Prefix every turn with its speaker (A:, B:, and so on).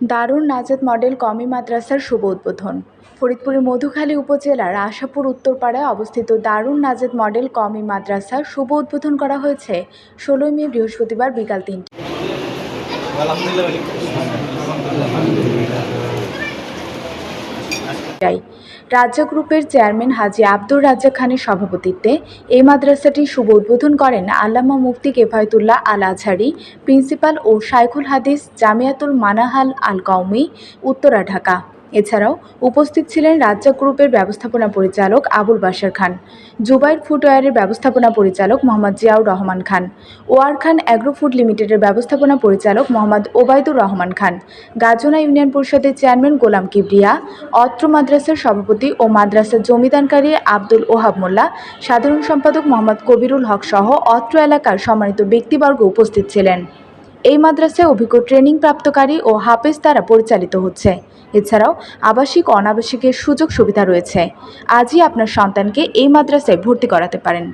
A: দারুণ নাজেদ মডেল কমি মাদ্রাসার শুভ উদ্বোধন। ফরিদপুরের মধুখালী উপজেলার আশাপুর উত্তরপাড়ায় অবস্থিত দারুণ নাজেদ মডেল কমি মাদ্রাসার শুভ উদ্বোধন করা হয়েছে ষোলোই মে বৃহস্পতিবার বিকাল তিনটে। যাই রাজ্য গ্রুপের চেয়ারম্যান হাজি আব্দুর রাজ্জাক খানের সভাপতিত্বে এই মাদ্রাসাটি শুভ উদ্বোধন করেন আল্লামা মুফতি কেফায়তুল্লাহ আল আজহারি প্রিন্সিপাল ও শাইখুল হাদিস জামিয়াতুল মানাহাল আল কৌমি উত্তরা, ঢাকা। এছাড়াও উপস্থিত ছিলেন রাজ্জাক গ্রুপের ব্যবস্থাপনা পরিচালক আবুল বাশার খান, জুবাইর ফুটওয়্যারের ব্যবস্থাপনা পরিচালক মোহাম্মদ জিয়াউর রহমান খান, ওয়ার খান অ্যাগ্রো ফুড লিমিটেডের ব্যবস্থাপনা পরিচালক মোহাম্মদ ওবায়দুর রহমান খান, গাজনা ইউনিয়ন পরিষদের চেয়ারম্যান গোলাম কিবরিয়া, অত্র মাদ্রাসার সভাপতি ও মাদ্রাসার জমিদানকারী আব্দুল ওহাব মোল্লা, সাধারণ সম্পাদক মোহাম্মদ কবিরুল হক সহ অত্র এলাকার সম্মানিত ব্যক্তিবর্গ উপস্থিত ছিলেন। এই মাদ্রাসায় অভিজ্ঞ ট্রেনিং প্রাপ্তকারী ও হাফেজ দ্বারা পরিচালিত হচ্ছে। এছাড়াও আবাসিক অনাবাসিকের সুযোগ সুবিধা রয়েছে। আজই আপনার সন্তানকে এই মাদ্রাসায় ভর্তি করাতে পারেন।